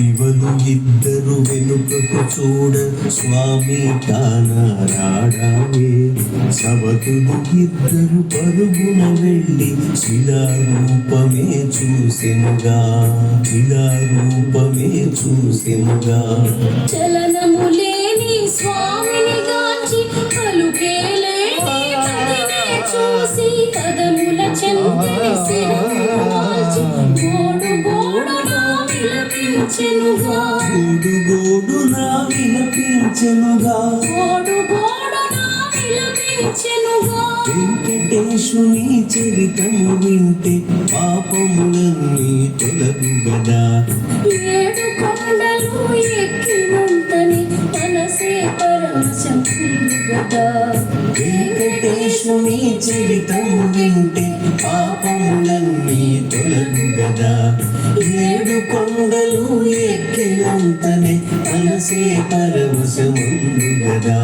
ఇవను ఇద్దరు వెనుకకు చూడ స్వామి కానారాడావే సవతులు ఇద్దరు పరుగున వెళ్ళి శిలారూపమే చూసెనుగా. శిలారూపమే చూసెనుగా. చలనము వాల్చి గోడు గోడునా విలపించెనుగా. గోడు గోడు నా విలపించెనుగా గోడు గోడునా విలపించెనుగా వెంకటేశుని చరితము వింటే పాపములన్నీ తొలగు వెంకటేశుని చరితం వింటే పాపములన్నీ తొలగు గదా ఏడు కొండలు ఎక్కినంతనే మనసే పరవశముందు గదా